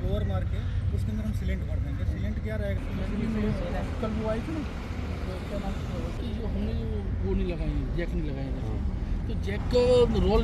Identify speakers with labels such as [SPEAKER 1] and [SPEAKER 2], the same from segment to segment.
[SPEAKER 1] Floor मार के उसके अंदर हम सिलेंट भर देंगे। सिलेंट क्या रहेगा
[SPEAKER 2] कल वो आई थी ना? तो क्या नाम कि हमने वो नहीं लगाई है, जैक नहीं लगाई। है। तो जैक का रोल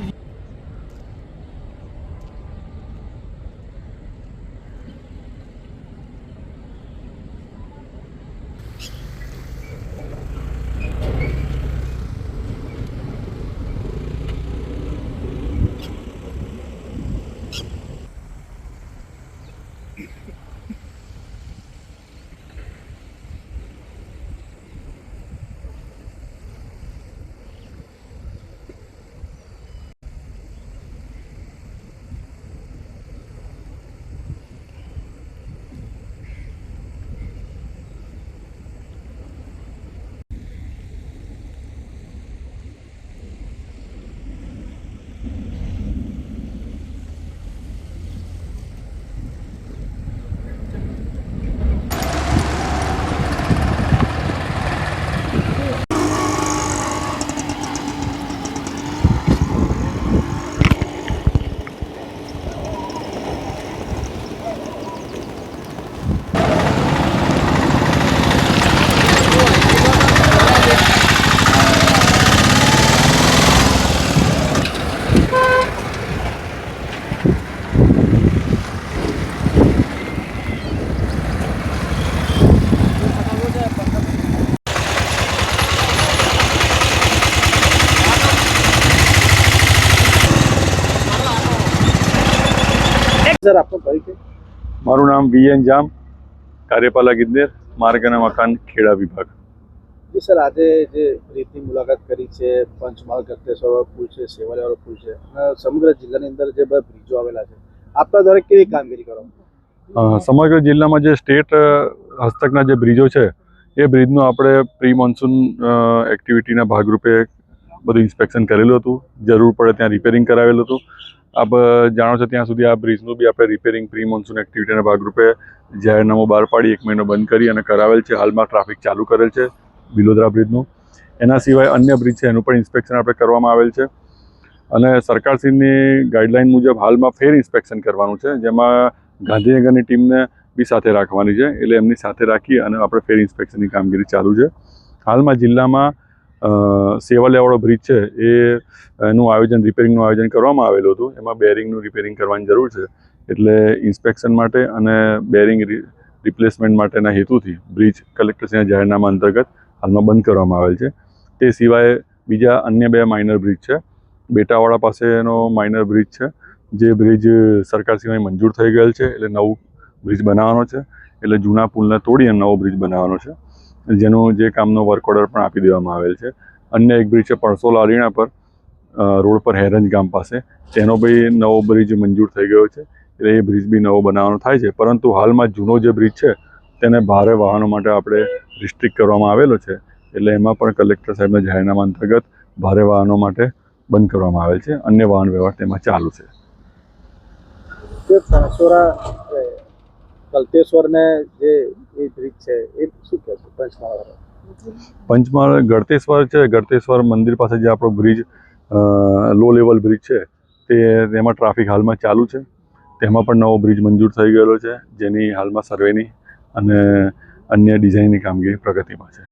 [SPEAKER 3] સર આપનો પરિચય
[SPEAKER 4] મારું નામ વી એન જામ કાર્યપાલક ગિદ્દેર માર્ગ અને મકાન ખેડા વિભાગ.
[SPEAKER 3] જી સર આજે જે રીતની મુલાકાત કરી છે પંચમહાલ ગળતેશ્વર પુલ છે સેવાલિયાવાળો પુલ છે અને સમગ્ર જિલ્લાની અંદર જે બધા બ્રિજો આવેલા છે આપણા દ્વારા કેવી કામગીરી કરો
[SPEAKER 4] સમગ્ર જિલ્લામાં જે સ્ટેટ હસ્તકના જે બ્રિજો છે એ બ્રિજનું આપણે પ્રી મોન્સૂન એક્ટિવિટીના ભાગરૂપે બધું ઇન્સ્પેક્શન કરેલું હતું. જરૂર પડે ત્યાં રિપેરિંગ કરાવેલું હતું. આપ જાણો છો ત્યાં સુધી આ બ્રિજનું બી આપણે રિપેરિંગ પ્રી મોન્સૂન એક્ટિવિટીના ભાગરૂપે જાહેરનામું બહાર પાડી, એક મહિનો બંધ કરી અને કરાવેલ છે. હાલમાં ટ્રાફિક ચાલુ કરેલ છે બિલોદરા બ્રિજનું. એના સિવાય અન્ય બ્રિજ છે, એનું પણ ઇન્સ્પેક્શન આપણે કરવામાં આવેલ છે. અને સરકારશ્રીની ગાઈડલાઇન મુજબ હાલમાં ફેર ઇન્સ્પેક્શન કરવાનું છે, જેમાં ગાંધીનગરની ટીમને બી સાથે રાખવાની છે, એટલે એમની સાથે રાખી અને આપણે ફેર ઇન્સ્પેક્શનની કામગીરી ચાલુ છે. હાલમાં જિલ્લામાં અ, લેવાળો બ્રિજ છે એ એનું આયોજન રિપેરિંગનું આયોજન કરવામાં આવેલું હતું. એમાં બેરિંગનું રિપેરિંગ કરવાની જરૂર છે. એટલે ઇન્સ્પેક્શન માટે અને બેરિંગ રિપ્લેસમેન્ટ માટેના હેતુથી બ્રિજ કલેક્ટરશ્રીના જાહેરનામા અંતર્ગત હાલમાં બંધ કરવામાં આવેલ છે. તે સિવાય બીજા અન્ય બે માઇનર બ્રિજ છે. બેટાવાળા પાસેનો માઇનર બ્રિજ છે જે બ્રિજ સરકાર સિવાય મંજૂર થઈ ગયેલ છે. એટલે નવું બ્રિજ બનાવવાનો છે. એટલે જૂના પુલને તોડી અને નવો બ્રિજ બનાવવાનો છે. જેનું જે કામનો વર્ક ઓર્ડર પણ આપી દેવામાં આવેલ છે. અન્ય એક બ્રિજ છે પરસોલ આરીણા પર રોડ પર હેરંજ ગામ પાસે. તેનો બી નવો બ્રિજ મંજૂર થઈ ગયો છે. એટલે એ બ્રિજ બી નવો બનાવવાનો થાય છે. પરંતુ હાલમાં જૂનો જે બ્રિજ છે, તેને ભારે વાહનો માટે આપણે રિસ્ટ્રિક્ટ કરવામાં આવેલો છે. એટલે એમાં પણ કલેક્ટર સાહેબના જાહેરનામા અંતર્ગત ભારે વાહનો માટે બંધ કરવામાં આવેલ છે. અન્ય વાહન વ્યવહાર તેમાં ચાલુ છે.
[SPEAKER 3] જે તણસોરા શું કહે પંચમહાલ.
[SPEAKER 4] પંચમહાલ ગળતેશ્વર છે. ગળતેશ્વર મંદિર પાસે જે આપણો બ્રિજ લો લેવલ બ્રિજ છે, તે, તેમાં ટ્રાફિક હાલમાં ચાલુ છે. તેમાં પણ નવો બ્રિજ મંજૂર થઈ ગયેલો છે, જેની હાલમાં સર્વેની અને અન્ય ડિઝાઇનની કામગીરી પ્રગતિમાં છે.